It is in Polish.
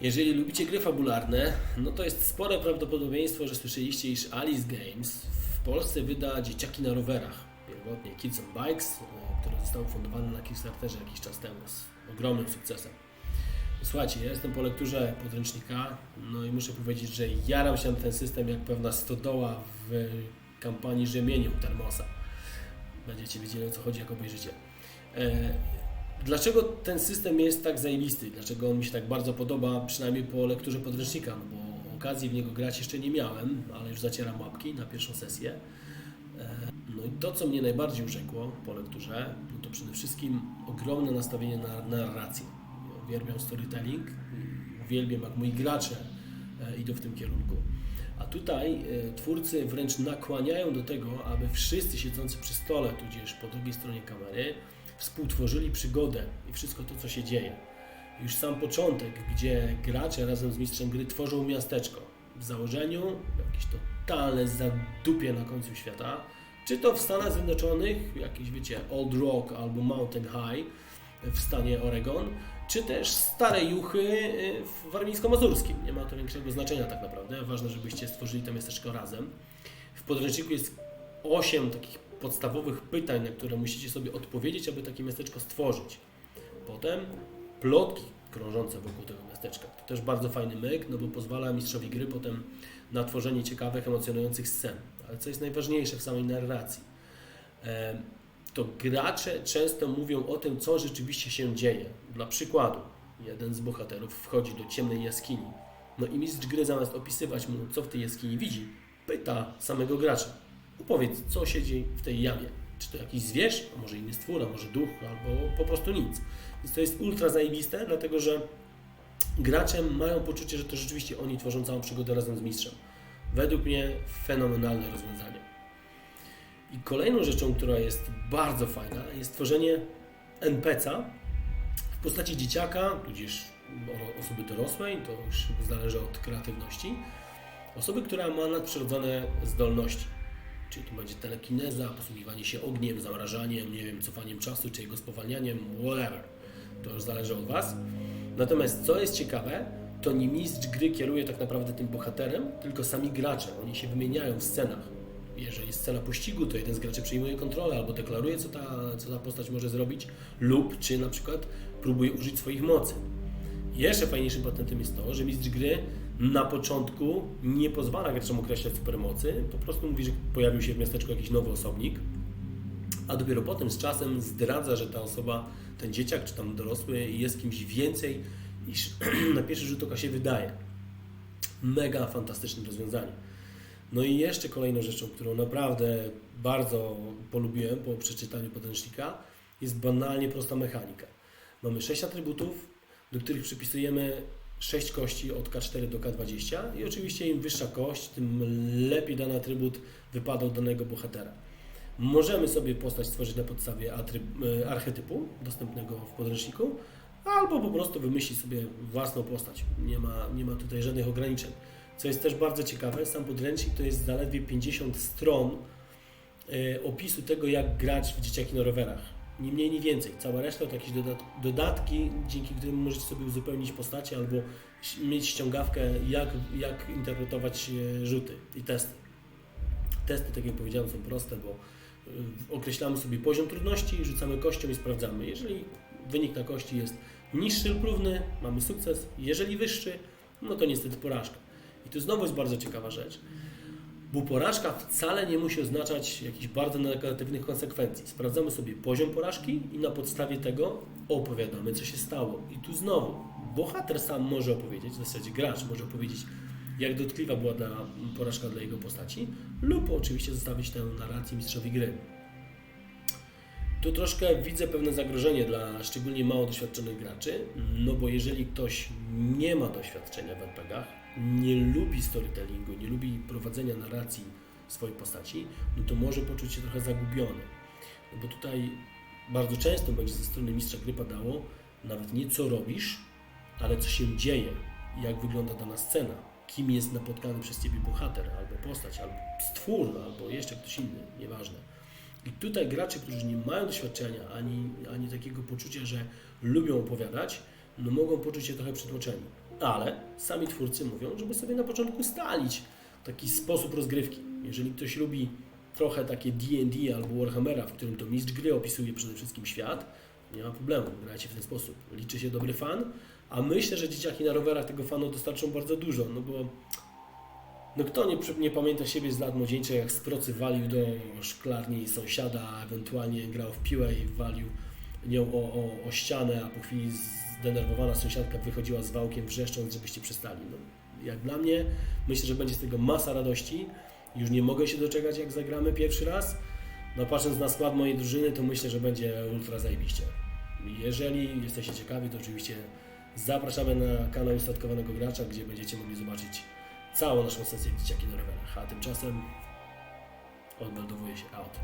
Jeżeli lubicie gry fabularne, no to jest spore prawdopodobieństwo, że słyszeliście, iż Alice Games w Polsce wyda dzieciaki na rowerach. Pierwotnie Kids on Bikes, e, które zostało fundowane na Kickstarterze jakiś czas temu z ogromnym sukcesem. Słuchajcie, ja jestem po lekturze podręcznika, no i muszę powiedzieć, że jaram się na ten system jak pewna stodoła w kampanii rzemieniu Termosa. Będziecie wiedzieli o co chodzi, jak obejrzycie. Dlaczego ten system jest tak zajebisty? Dlaczego on mi się tak bardzo podoba, przynajmniej po lekturze podręcznika? No bo okazji w niego grać jeszcze nie miałem, ale już zacieram łapki na pierwszą sesję. E, No i to, co mnie najbardziej urzekło po lekturze, no to przede wszystkim ogromne nastawienie na narrację. Uwielbiam storytelling, uwielbiam jak moi gracze e, idą w tym kierunku. A tutaj e, twórcy wręcz nakłaniają do tego, aby wszyscy siedzący przy stole, tudzież po drugiej stronie kamery, współtworzyli przygodę i wszystko to, co się dzieje. Już sam początek, gdzie gracze razem z mistrzem gry tworzą miasteczko. W założeniu jakieś totalne zadupie na końcu świata. Czy to w Stanach Zjednoczonych, jakieś wiecie, Old Rock albo Mountain High w stanie Oregon, czy też stare juchy y, w warmińsko-mazurskim. Nie ma to większego znaczenia tak naprawdę. Ważne, żebyście stworzyli to miasteczko razem. W podręczniku jest 8 takich podstawowych pytań, na które musicie sobie odpowiedzieć, aby takie miasteczko stworzyć. Potem plotki krążące wokół tego miasteczka. To też bardzo fajny myk, no bo pozwala mistrzowi gry potem na tworzenie ciekawych, emocjonujących scen. Ale co jest najważniejsze w samej narracji, em, to gracze często mówią o tym, co rzeczywiście się dzieje. Dla przykładu, jeden z bohaterów wchodzi do ciemnej jaskini. No i mistrz gry zamiast opisywać mu, co w tej jaskini widzi, pyta samego gracza. Opowiedz, co siedzi w tej jamie. Czy to jakiś zwierz, a może inny stwór, a może duch, albo po prostu nic. Więc to jest ultra zajebiste, dlatego że gracze mają poczucie, że to rzeczywiście oni tworzą całą przygodę razem z mistrzem. Według mnie fenomenalne rozwiązanie. I kolejną rzeczą, która jest bardzo fajna, jest tworzenie NPC-a w postaci dzieciaka, tudzież osoby dorosłej, to już zależy od kreatywności. Osoby, która ma nadprzyrodzone zdolności. Czyli tu będzie telekineza, posługiwanie się ogniem, zamrażaniem, nie wiem, cofaniem czasu, czy jego spowalnianiem, whatever. To już zależy od Was. Natomiast co jest ciekawe, to nie mistrz gry kieruje tak naprawdę tym bohaterem, tylko sami gracze. Oni się wymieniają w scenach. Jeżeli jest scena pościgu, to jeden z graczy przejmuje kontrolę albo deklaruje, co ta, co ta postać może zrobić, lub czy na przykład próbuje użyć swoich mocy. Jeszcze fajniejszym patentem jest to, że mistrz gry na początku nie pozwala graczom określać supermocy, po prostu mówi, że pojawił się w miasteczku jakiś nowy osobnik, a dopiero potem z czasem zdradza, że ta osoba, ten dzieciak czy tam dorosły jest kimś więcej niż na pierwszy rzut oka się wydaje. Mega fantastyczne rozwiązanie. No i jeszcze kolejną rzeczą, którą naprawdę bardzo polubiłem po przeczytaniu podręcznika, jest banalnie prosta mechanika. Mamy 6 atrybutów, do których przypisujemy 6 kości od K4 do K20 i oczywiście im wyższa kość, tym lepiej dany atrybut wypadał danego bohatera. Możemy sobie postać stworzyć na podstawie e, archetypu dostępnego w podręczniku, albo po prostu wymyślić sobie własną postać. Nie ma, nie ma tutaj żadnych ograniczeń. Co jest też bardzo ciekawe, sam podręcznik to jest zaledwie 50 stron e, opisu tego, jak grać w dzieciaki na rowerach. Ni mniej, ni więcej. Cała reszta to jakieś dodat dodatki, dzięki którym możecie sobie uzupełnić postacie albo mieć ściągawkę, jak, jak interpretować e, rzuty i testy. Testy, tak jak powiedziałem, są proste, bo y, określamy sobie poziom trudności, rzucamy kością i sprawdzamy. Jeżeli wynik na kości jest niższy lub równy, mamy sukces. Jeżeli wyższy, no to niestety porażka. I tu znowu jest bardzo ciekawa rzecz, bo porażka wcale nie musi oznaczać jakichś bardzo negatywnych konsekwencji. Sprawdzamy sobie poziom porażki i na podstawie tego opowiadamy, co się stało. I tu znowu, bohater sam może opowiedzieć, w zasadzie gracz może opowiedzieć, jak dotkliwa była dla, porażka dla jego postaci, lub oczywiście zostawić tę narrację mistrzowi gry. Tu troszkę widzę pewne zagrożenie dla szczególnie mało doświadczonych graczy, no bo jeżeli ktoś nie ma doświadczenia w RPGach, nie lubi storytellingu, nie lubi prowadzenia narracji swojej postaci, no to może poczuć się trochę zagubiony. No bo tutaj bardzo często będzie ze strony mistrza gry padało nawet nie co robisz, ale co się dzieje, jak wygląda dana scena, kim jest napotkany przez Ciebie bohater, albo postać, albo stwór, albo jeszcze ktoś inny, nieważne. I tutaj gracze, którzy nie mają doświadczenia, ani, ani takiego poczucia, że lubią opowiadać, no mogą poczuć się trochę przytłoczeni. Ale sami twórcy mówią, żeby sobie na początku stalić taki sposób rozgrywki. Jeżeli ktoś lubi trochę takie D&D albo Warhammera, w którym to mistrz gry opisuje przede wszystkim świat, nie ma problemu, grajcie w ten sposób. Liczy się dobry fan, a myślę, że dzieciaki na rowerach tego fanu dostarczą bardzo dużo, no bo no kto nie, nie pamięta siebie z lat młodzieńczych, jak z procy walił do szklarni sąsiada, ewentualnie grał w piłę i walił nią o, o, o ścianę, a po chwili zdenerwowana sąsiadka wychodziła z wałkiem wrzeszcząc, żebyście przestali. No, jak dla mnie, myślę, że będzie z tego masa radości. Już nie mogę się doczekać, jak zagramy pierwszy raz. No patrząc na skład mojej drużyny, to myślę, że będzie ultra zajebiście. Jeżeli jesteście ciekawi, to oczywiście zapraszamy na kanał Ustatkowanego Gracza, gdzie będziecie mogli zobaczyć całą naszą sesję Dzieciaki na rowerach. A tymczasem odmeldowuję się out.